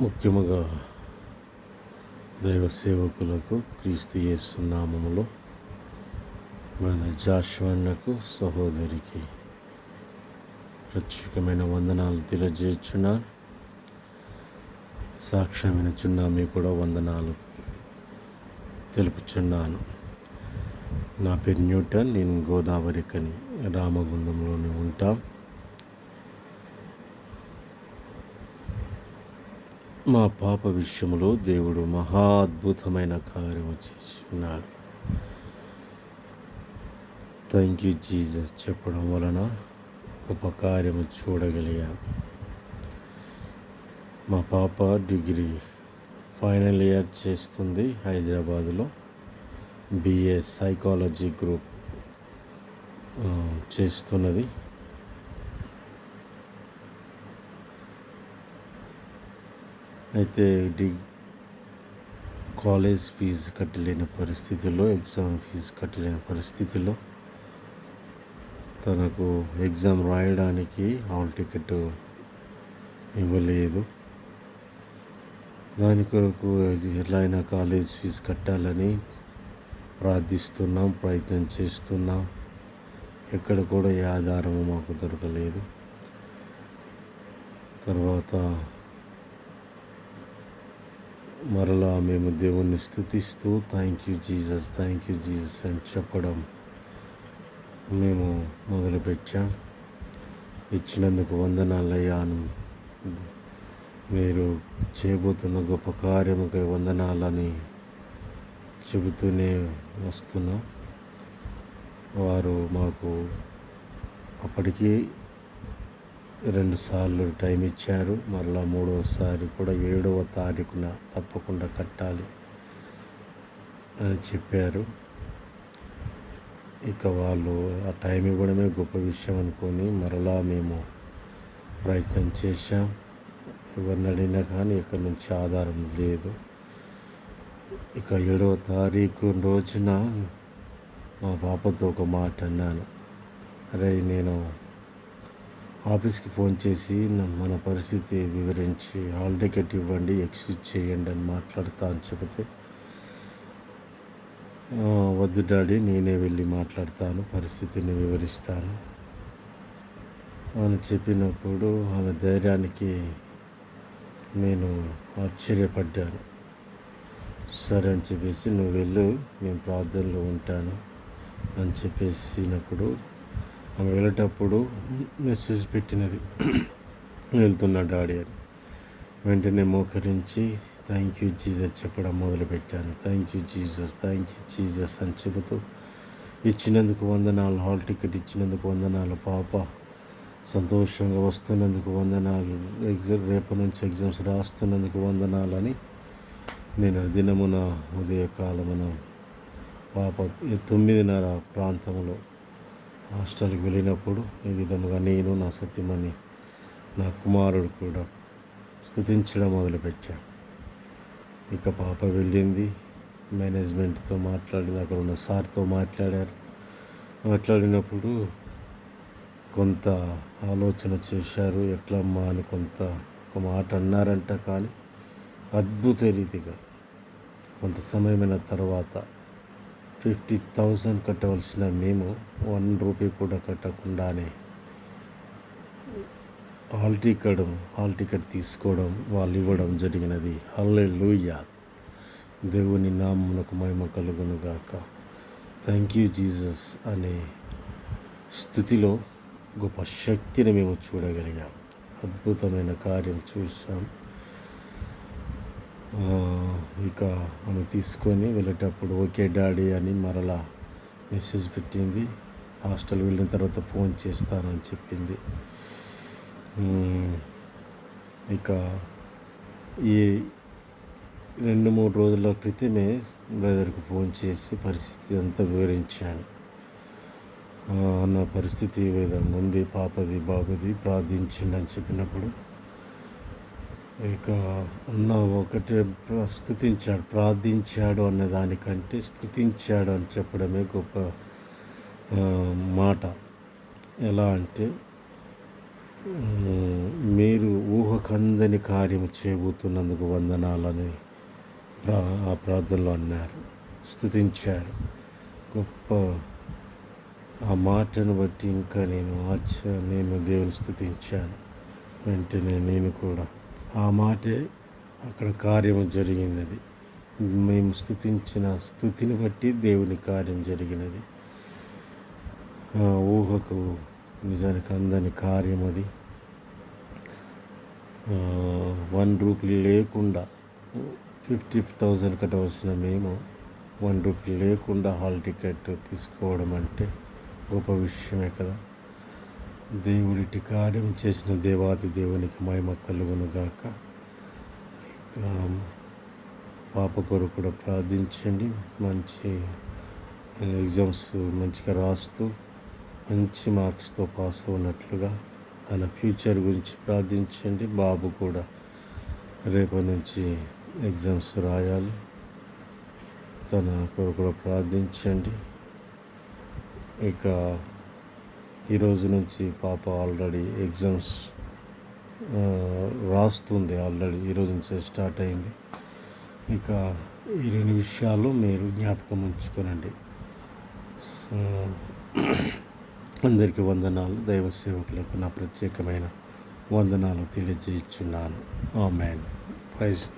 ముఖ్యముగా దైవ సేవకులకు క్రీస్తు యేసునామములో మన జాష్వన్నకు సహోదరికి ప్రత్యేకమైన వందనాలు తెలియజేస్తున్నాను. సాక్ష్యం వినుచున్నా కూడా వందనాలు తెలుపుచున్నాను. నా పేరు న్యూటన్ నేను గోదావరికని రామగుండంలోనే ఉంటాం. మా పాప విషయంలో దేవుడు మహా అద్భుతమైన కార్యం చేసి థ్యాంక్ యూ జీసస్ చెప్పడం వలన గొప్ప కార్యము చూడగలిగాం. మా పాప డిగ్రీ ఫైనల్ ఇయర్ చేస్తుంది హైదరాబాదులో. బిఏ సైకాలజీ గ్రూప్ చేస్తున్నది. అయితే డి కాలేజ్ ఫీజు కట్టలేని పరిస్థితుల్లో ఎగ్జామ్ ఫీజు కట్టలేని పరిస్థితుల్లో తనకు ఎగ్జామ్ రాయడానికి హాల్ టికెట్ ఇవ్వలేదు. దాని కొరకు ఎలా అయినా కాలేజ్ ఫీజు కట్టాలని ప్రార్థిస్తున్నాం ప్రయత్నం చేస్తున్నాం. ఎక్కడ కూడా ఏ ఆధారము మాకు దొరకలేదు. తర్వాత మరలా మేము దేవుణ్ణి స్థుతిస్తూ thank you Jesus thank you Jesus అని చెప్పడం మేము మొదలుపెట్టాం. ఇచ్చినందుకు వందనాలయ్యాను మీరు చేయబోతున్న గొప్ప కార్యముకై వందనాలని చెబుతూనే వస్తున్నాం. వారు మాకు అప్పటికీ రెండుసార్లు టైం ఇచ్చారు. మరలా మూడవసారి కూడా ఏడవ తారీఖున తప్పకుండా కట్టాలి అని చెప్పారు. ఇక వాళ్ళు ఆ టైం ఇవ్వడమే గొప్ప విషయం అనుకొని మరలా మేము ప్రయత్నం చేశాం. ఎవరిని అడిగినా కానీ ఇక్కడ నుంచి ఆధారం లేదు. ఇక ఏడవ తారీఖు రోజున మా పాపతో ఒక మాట అన్నాను. అరే నేను ఆఫీస్కి ఫోన్ చేసి మన పరిస్థితి వివరించి హాల్ టికెట్ ఇవ్వండి ఎక్స్క్యూజ్ చేయండి అని మాట్లాడుతా అని చెబితే వద్దు డాడీ నేనే వెళ్ళి మాట్లాడతాను పరిస్థితిని వివరిస్తాను అని చెప్పినప్పుడు ఆమె ధైర్యానికి నేను ఆశ్చర్యపడ్డాను. సరే అని చెప్పేసి నువ్వు వెళ్ళు నేను ప్రార్థనలో ఉంటాను అని చెప్పేసినప్పుడు ఆమె వెళ్ళేటప్పుడు మెసేజ్ పెట్టినది. వెళ్తున్నా డాడీ అని. వెంటనే మోకరించి థ్యాంక్ యూ జీజస్ చెప్పడం మొదలుపెట్టాను. Thank you Jesus thank you Jesus అని చెబుతూ ఇచ్చినందుకు వందనాలు. హాల్ టికెట్ ఇచ్చినందుకు వందనాలు. పాప సంతోషంగా వస్తున్నందుకు వందనాలు. ఎగ్జామ్ రేపు నుంచి ఎగ్జామ్స్ రాస్తున్నందుకు వందనాలని నేను దినమున ఉదయకాలమున పాప తొమ్మిదిన్నర ప్రాంతంలో హాస్టల్కి వెళ్ళినప్పుడు ఈ విధముగా నేను నా సత్యమని నా కుమారుడు కూడా స్థుతించడం మొదలుపెట్టాను ఇక పాప వెళ్ళింది. మేనేజ్మెంట్తో మాట్లాడింది. అక్కడ ఉన్న సార్తో మాట్లాడారు. మాట్లాడినప్పుడు కొంత ఆలోచన చేశారు. ఎట్లమ్మా అని కొంత ఒక మాట అన్నారంట. కానీ అద్భుత రీతిగా కొంత సమయమైన తర్వాత ఫిఫ్టీ థౌజండ్ కట్టవలసిన మేము వన్ రూపీ కూడా కట్టకుండానే హాల్ టికెట్ హాల్ టికెట్ తీసుకోవడం వాళ్ళు ఇవ్వడం జరిగినది. హల్లే లూయా దేవుని నామమునకు మహిమ కలుగును గాక. థ్యాంక్ యూ జీసస్ అనే స్థుతిలో గొప్ప శక్తిని మేము చూడగలిగాం. అద్భుతమైన కార్యం చూసాం ఇక ఆమె తీసుకొని వెళ్ళేటప్పుడు ఓకే డాడీ అని మరలా మెసేజ్ పెట్టింది. హాస్టల్ వెళ్ళిన తర్వాత ఫోన్ చేస్తానని చెప్పింది. ఇక ఈ రెండు మూడు రోజుల క్రితమే బ్రదర్కి ఫోన్ చేసి పరిస్థితి అంతా వివరించాను. ఆ, నా పరిస్థితి విధంగా ఉంది పాపది బాబుది ప్రార్థించండి అని చెప్పినప్పుడు ఇక అన్న ఒకటే ప్ర- ప్రార్థించాడు అన్న దానికంటే స్థుతించాడు అని చెప్పడమే గొప్ప మాట. ఎలా అంటే మీరు ఊహకందని కార్యము చేయబోతున్నందుకు వందనాలని ప్రా ఆ ప్రార్థనలో అన్నారు స్థుతించారు. గొప్ప ఆ మాటను బట్టి ఇంకా నేను ఆచ నేను దేవుని స్థుతించాను. వెంటనే నేను కూడా ఆ మాటే అక్కడ కార్యము జరిగినది. మేము స్తుతించిన స్థుతిని బట్టి దేవుని కార్యం జరిగినది. ఊహకు నిజానికి అందని కార్యం అది. వన్ రూపీ లేకుండా ఫిఫ్టీ థౌజండ్ కట్టవలసిన మేము వన్ రూపీ లేకుండా హాల్ టికెట్ తీసుకోవడం అంటే గొప్ప విషయమే కదా. దేవుడిటి కార్యం చేసిన దేవాది దేవునికి మహిమ కలుగును గాక ఇక పాప కొరకు కూడా ప్రార్థించండి. మంచి ఎగ్జామ్స్ మంచిగా రాస్తూ మంచి మార్క్స్తో పాస్ అవునట్లుగా తన ఫ్యూచర్ గురించి ప్రార్థించండి. బాబు కూడా రేపటి నుంచి ఎగ్జామ్స్ రాయాలి. తన కొరకు కూడా ప్రార్థించండి. ఇక ఈరోజు నుంచి పాప ఆల్రెడీ ఎగ్జామ్స్ రాస్తుంది ఆల్రెడీ. ఈరోజు నుంచి స్టార్ట్ అయింది. ఇక ఈ రెండు విషయాలు మీరు జ్ఞాపకం ఉంచుకోనండి. అందరికీ వందనాలు. దైవ సేవకులకు నా ప్రత్యేకమైన వందనాలు తెలియజేయుచున్నాను ఆమెన్. ప్రైజ్